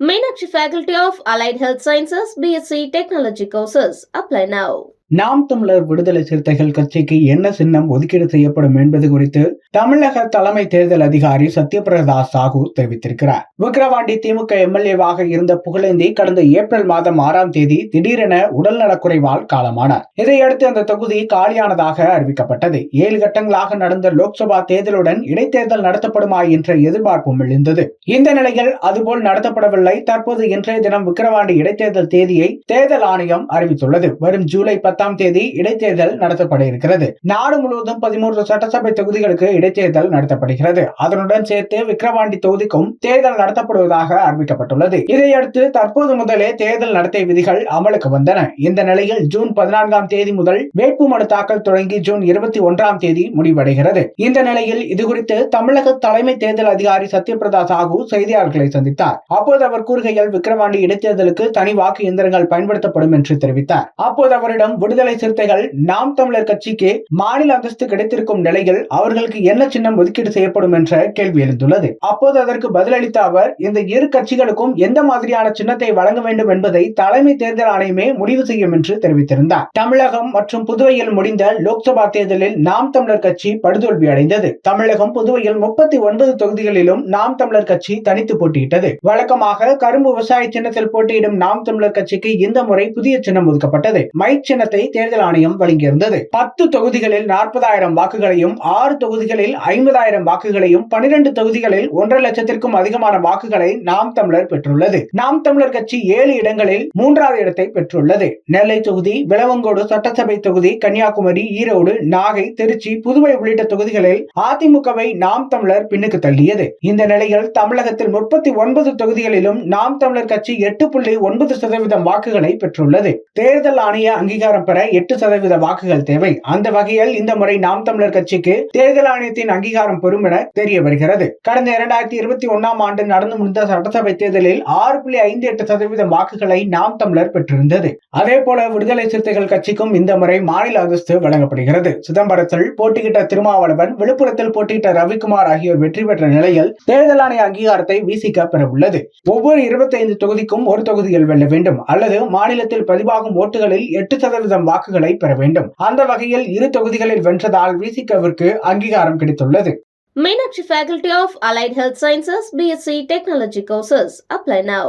Meenakshi Faculty of Allied Health Sciences, BSc Technology courses. Apply now. நாம் தமிழர் விடுதலை சிறுத்தைகள் கட்சிக்கு என்ன சின்னம் ஒதுக்கீடு செய்யப்படும் என்பது குறித்து தமிழக தலைமை தேர்தல் அதிகாரி சத்யபிரதா சாஹூ தெரிவித்திருக்கிறார். விக்கிரவாண்டி திமுக எம்எல்ஏவாக இருந்த புகழேந்தி கடந்த ஏப்ரல் மாதம் ஆறாம் தேதி திடீரென உடல் நலக்குறைவால் காலமானார். இதையடுத்து அந்த தொகுதி காலியானதாக அறிவிக்கப்பட்டது. ஏழு கட்டங்களாக நடந்த லோக்சபா தேர்தலுடன் இடைத்தேர்தல் நடத்தப்படுமா என்ற எதிர்பார்ப்பும் எழுந்தது. இந்த நிலையில் அதுபோல் நடத்தப்படவில்லை. தற்போது இன்றைய தினம் விக்கிரவாண்டி இடைத்தேர்தல் தேதியை தேர்தல் ஆணையம் அறிவித்துள்ளது. வரும் ஜூலை பத்து பத்தாம் தேதி இடைத்தேர்தல் நடத்தப்பட இருக்கிறது நாடு முழுவதும் பதிமூன்று சட்டசபை தொகுதிகளுக்கு இடைத்தேர்தல் நடத்தப்படுகிறது. அதனுடன் சேர்த்து விக்கிரவாண்டி தொகுதிக்கும் தேர்தல் நடத்தப்படுவதாக அறிவிக்கப்பட்டுள்ளது. இதையடுத்து தற்போது முதலே தேர்தல் நடத்தை விதிகள் அமலுக்கு வந்தன. இந்த நிலையில் ஜூன் பதினான்காம் தேதி முதல் வேட்புமனு தாக்கல் தொடங்கி ஜூன் இருபத்தி ஒன்றாம் தேதி முடிவடைகிறது. இந்த நிலையில் இதுகுறித்து தமிழக தலைமை தேர்தல் அதிகாரி சத்யபிரதா சாஹூ செய்தியாளர்களை சந்தித்தார். அப்போது அவர் கூறுகையில் விக்கிரவாண்டி இடைத்தேர்தலுக்கு தனி வாக்கு இயந்திரங்கள் பயன்படுத்தப்படும் என்று தெரிவித்தார். அப்போது அவரிடம் விடுதலை சிறுத்தைகள் நாம் தமிழர் கட்சிக்கு மாநில அந்தஸ்து கிடைத்திருக்கும் நிலையில் அவர்களுக்கு என்ன சின்னம் ஒதுக்கீடு செய்யப்படும் என்ற கேள்வி எழுந்துள்ளது. அப்போது அதற்கு பதிலளித்த அவர் இந்த இரு கட்சிகளுக்கும் எந்த மாதிரியான சின்னத்தை வழங்க வேண்டும் என்பதை தலைமை தேர்தல் ஆணையமே முடிவு செய்யும் என்று தெரிவித்திருந்தார். தமிழகம் மற்றும் புதுவையில் முடிந்த லோக்சபா தேர்தலில் நாம் தமிழர் கட்சி படுதோல்வி அடைந்தது. தமிழகம் புதுவையில் முப்பத்தி ஒன்பது தொகுதிகளிலும் நாம் தமிழர் கட்சி தனித்து போட்டியிட்டது. வழக்கமாக கரும்பு விவசாய சின்னத்தில் போட்டியிடும் நாம் தமிழர் கட்சிக்கு இந்த முறை புதிய சின்னம் ஒதுக்கப்பட்டது. மை சின்னத்தை வாக்குகளை தேர்தல் ஆணையம் வழங்கியிருந்தது. பத்து தொகுதிகளில் நாற்பதாயிரம் வாக்குகளையும் ஆறு தொகுதிகளில் ஐம்பதாயிரம் வாக்குகளையும் பனிரெண்டு தொகுதிகளில் ஒன்றரை லட்சத்திற்கும் அதிகமான வாக்குகளை நாம் தமிழர் பெற்றுள்ளது. நாம் தமிழர் கட்சி ஏழு இடங்களில் மூன்றாவது இடத்தை பெற்றுள்ளது. நெல்லை தொகுதி விளவங்கோடு சட்டசபை தொகுதி கன்னியாகுமரி ஈரோடு நாகை திருச்சி புதுவை உள்ளிட்ட தொகுதிகளில் அதிமுகவை நாம் தமிழர் பின்னுக்கு தள்ளியது. இந்த நிலையில் தமிழகத்தில் முப்பத்தி ஒன்பது தொகுதிகளிலும் நாம் தமிழர் கட்சி எட்டு புள்ளி ஒன்பது சதவீதம் வாக்குகளை பெற்றுள்ளது. தேர்தல் ஆணைய அங்கீகாரம் பெற எட்டு சதவீத வாக்குகள் தேவை. அந்த வகையில் இந்த முறை நாம் தமிழர் கட்சிக்கு தேர்தல் ஆணையத்தின் அங்கீகாரம் பெறும் என தெரிய வருகிறது கடந்த இரண்டாயிரத்தி இருபத்தி ஒன்னாம் ஆண்டு நடந்து முடிந்த சட்டசபை தேர்தலில் ஆறு புள்ளி ஐந்து எட்டு சதவீதம் வாக்குகளை நாம் தமிழர் பெற்றிருந்தது. அதே போல விடுதலை சிறுத்தைகள் கட்சிக்கும் இந்த முறை மாநில அந்தஸ்து வழங்கப்படுகிறது. சிதம்பரத்தில் போட்டியிட்ட திருமாவளவன் விழுப்புரத்தில் போட்டியிட்ட ரவிக்குமார் ஆகியோர் வெற்றி பெற்ற நிலையில் தேர்தல் ஆணைய அங்கீகாரத்தை விசிக பெற உள்ளது ஒவ்வொரு இருபத்தி ஐந்து தொகுதிக்கும் ஒரு தொகுதியில் வெல்ல வேண்டும். அல்லது மாநிலத்தில் பதிவாகும் ஓட்டுகளில் எட்டு சதவீத சதவீதம் வாக்குகளை பெற வேண்டும் அந்த வகையில் இரு தொகுதிகளில் வென்றதால் விசிகவிற்கு அங்கீகாரம் கிடைத்துள்ளது Meenakshi Faculty of Allied Health Sciences, BSc Technology courses. Apply now.